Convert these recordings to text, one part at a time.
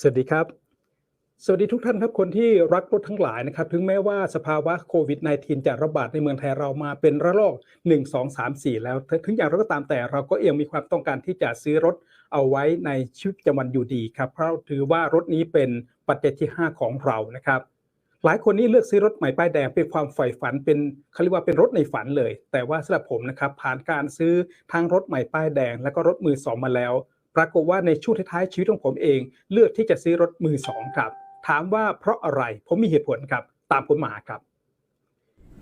สวัสดีครับ สวัสดีทุกท่านครับคนที่รักรถทั้งหลายนะครับ ถึงแม้ว่าสภาวะโควิด -19 จะระบาดในเมืองไทยเรามาเป็นระลอก 1 2 3 4 แล้ว ถึงอย่างไรก็ตามแต่เราก็ยังมีความต้องการที่จะซื้อรถเอาไว้ในชีวิตประจำวันอยู่ดีครับ เพราะถือว่ารถนี้เป็นปัจจัยที่ 5 ของเรานะครับ หลายคนนี่เลือกซื้อรถใหม่ป้ายแดงเป็นความใฝ่ฝันเป็นเขาเรียกว่าเป็นรถในฝันเลย แต่ว่าสำหรับผมนะครับผ่านการซื้อทั้งรถใหม่ป้ายแดง แล้วก็รถมือสองมาแล้ว ปรากฏว่าในช่วงท้ายๆชีวิตของผมเอง เลือกที่จะซื้อรถมือสองครับ ถามว่าเพราะอะไรผมมีเหตุผลครับตามผมมาครับ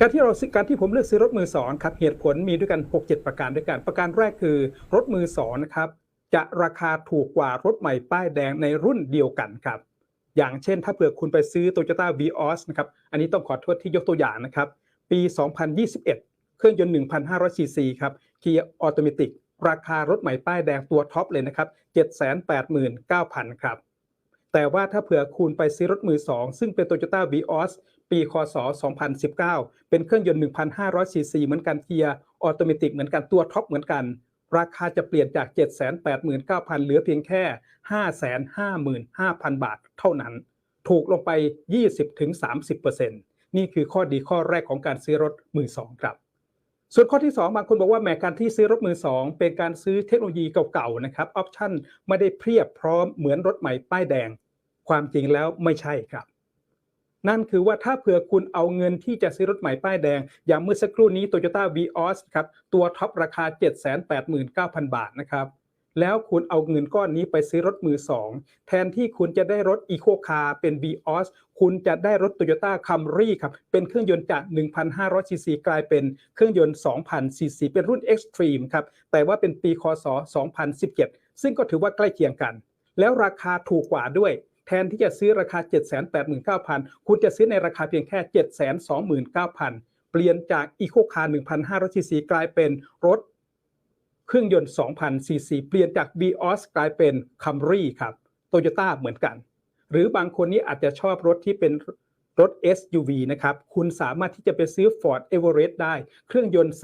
การที่เราซื้อการที่ผมเลือกซื้อรถมือสองครับเหตุผลมีด้วยกัน 6-7 ประการด้วยกัน ประการแรกคือรถมือสองนะครับจะราคาถูกกว่ารถใหม่ป้ายแดงในรุ่นเดียวกันครับ อย่างเช่น ถ้าเผื่อคุณไปซื้อ Toyota Vios นะครับ อันนี้ต้องขอโทษที่ยกตัวอย่างนะครับ ปี 2021 เครื่องยนต์ 1,500ซีซีครับ Kia Automatic ราคารถใหม่ป้ายแดงตัวท็อปเลยนะครับ 789,000 ครับ แต่ว่าถ้าเผื่อคุณไปซื้อรถมือ 2 ซึ่งเป็น Toyota Vios ปีคศ 2019 เป็นเครื่องยนต์ 1,500 ซีซีเหมือนกัน Kia Automatic เหมือนกันตัวท็อปเหมือนกัน ราคาจะเปลี่ยนจาก 789,000 เหลือเพียงแค่ 555,000 บาทเท่านั้น ถูกลงไป 20-30%นี่คือข้อดีข้อแรกของการซื้อรถมือ2ครับ ส่วนข้อที่ 2 บางคนบอกว่าแม้การที่ซื้อรถมือ 2 เป็นการซื้อเทคโนโลยีเก่าๆนะครับออปชั่นไม่ได้เพียบพร้อมเหมือนรถใหม่ป้ายแดง ความจริงแล้วไม่ใช่ครับ นั่นคือว่าถ้าเผื่อคุณเอาเงินที่จะซื้อรถใหม่ป้ายแดง อย่างเมื่อสักครู่นี้ Toyota Vios ครับตัวท็อปราคา 789,000 บาทนะครับ แล้วคุณเอาเงินก้อนนี้ไปซื้อรถมือ2แทนที่คุณจะได้รถ Eco Car เป็น Vios คุณจะได้รถ Toyota Camry ครับ เป็นเครื่องยนต์จาก 1,500 ซีซีกลายเป็นเครื่องยนต์ 2,000 ซีซี เป็นรุ่น Extreme ครับ แต่ว่าเป็นปีคศ 2017 ซึ่งก็ถือว่าใกล้เคียงกัน แล้วราคาถูกกว่าด้วย แทนที่จะซื้อราคา 789,000 คุณจะซื้อในราคาเพียงแค่ 729,000 เปลี่ยนจาก Eco Car 1,500 ซีซีกลายเป็นรถ เครื่องยนต์ 2,000 ซีซี เปลี่ยนจาก Vios กลายเป็น Camry ครับ Toyota เหมือนกัน หรือบางคนนี้อาจจะชอบรถที่เป็นรถ SUV นะครับ คุณสามารถที่จะไปซื้อ Ford Everest ได้ เครื่องยนต์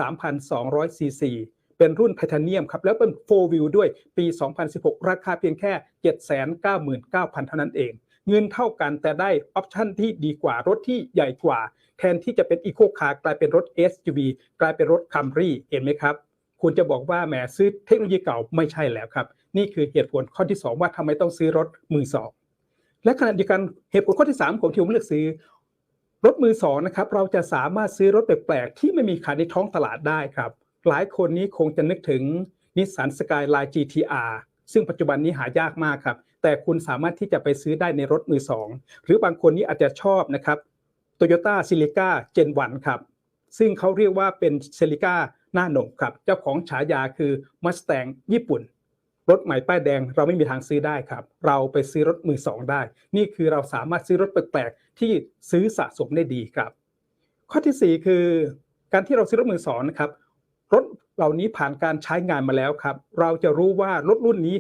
3,200 ซีซี เป็นรุ่นไทเทเนียมครับ แล้วเป็น 4 wheel ด้วย ปี 2016 ราคาเพียงแค่ 799,000 เท่านั้นเอง เงินเท่ากันแต่ได้ออปชั่นที่ดีกว่ารถที่ใหญ่กว่า แทนที่จะเป็น Eco Car กลายเป็นรถ SUV กลายเป็นรถ Camry เห็นไหมครับ คุณจะบอกว่าแหมซื้อเทคโนโลยีเก่าไม่ใช่แล้วครับ นี่คือเหตุผลข้อที่ 2 ว่าทำไมต้องซื้อรถมือสองและขณะเดียวกันเหตุผลข้อที่3ผมที่ผมเลือกซื้อ รถมือสองนะครับเราจะสามารถซื้อรถแปลกๆที่ไม่มีขายในท้องตลาดได้ครับ หลายคนนี้คงจะนึกถึงนิสสันสกายไลน์ GTR ซึ่งปัจจุบันนี้หายากมากครับ แต่คุณสามารถที่จะไปซื้อได้ในรถมือสองหรือบางคนนี้อาจจะชอบนะครับ Toyota Celica Gen 1ครับซึ่งเขาเรียกว่าเป็นเซลิก้า หน้าหนกครับ เจ้าของฉายาคือ Mustang ญี่ปุ่น รถใหม่ป้ายแดงเราไม่มีทางซื้อได้ครับ เราไปซื้อรถมือสองได้ นี่คือเราสามารถซื้อรถแปลกๆที่ซื้อสะสมได้ดีครับ ข้อที่ 4 คือการที่เราซื้อรถมือสองนะครับรถเหล่านี้ผ่านการใช้งานมาแล้วครับ เราจะรู้ว่ารถรุ่นนี้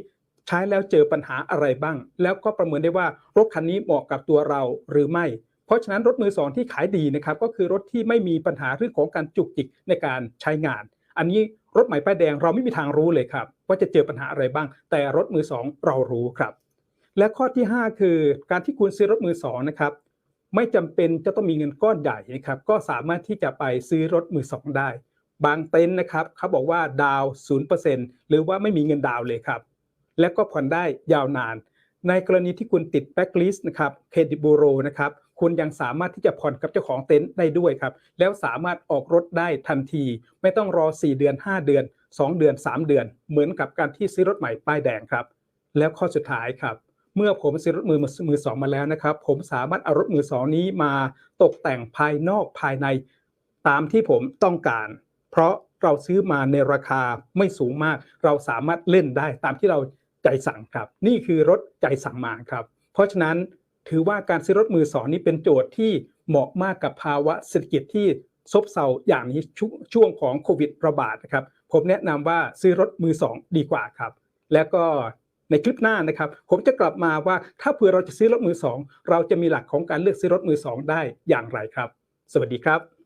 ใช้แล้วเจอปัญหาอะไรบ้าง แล้วก็ประเมินได้ว่ารถคันนี้เหมาะกับตัวเราหรือไม่ เพราะฉะนั้นรถมือสองที่ขายดีนะครับก็คือรถที่ไม่มีปัญหาเรื่องของการจุกจิกในการใช้งาน อันนี้รถใหม่ป้ายแดงเราไม่มีทางรู้เลยครับว่าจะเจอปัญหาอะไรบ้าง แต่รถมือสองเรารู้ครับ และข้อที่ 5 คือการที่คุณซื้อรถมือสองนะครับไม่จำเป็นจะต้องมีเงินก้อนใหญ่นะครับก็สามารถที่จะไปซื้อรถมือสองได้ บางเต็นท์นะครับเขาบอกว่าดาวศูนย์เปอร์เซ็นต์หรือว่าไม่มีเงินดาวเลยครับและก็ผ่อนได้ยาวนาน ในกรณีที่คุณติดแบ็กลิสต์นะครับเครดิตบูโรนะครับ คุณยังสามารถที่จะผ่อนกับเจ้าของเต็นท์ได้ด้วยครับ แล้วสามารถออกรถได้ทันที ไม่ต้องรอ 4 เดือน 5 เดือน 2 เดือน 3 เดือน เหมือนกับการที่ซื้อรถใหม่ป้ายแดงครับ แล้วข้อสุดท้ายครับ เมื่อผมซื้อรถมือมือสองมาแล้วนะครับ ผมสามารถเอารถมือสองนี้มาตกแต่งภายนอกภายในตามที่ผมต้องการ เพราะเราซื้อมาในราคาไม่สูงมาก เราสามารถเล่นได้ตามที่เราใจสั่งครับ นี่คือรถใจสั่งมาครับ เพราะฉะนั้น ถือว่าการซื้อรถมือสองนี้เป็นโจทย์ที่เหมาะมากกับภาวะเศรษฐกิจที่ซบเซาอย่างนี้ชช่วงของโควิดระบาดนะครับ ผมแนะนำว่าซื้อรถมือสองดีกว่าครับ แล้วก็ในคลิปหน้านะครับ ผมจะกลับมาว่าถ้าเผื่อเราจะซื้อรถมือสองเราจะมีหลักของการเลือกซื้อรถมือสองได้อย่างไรครับ สวัสดีครับ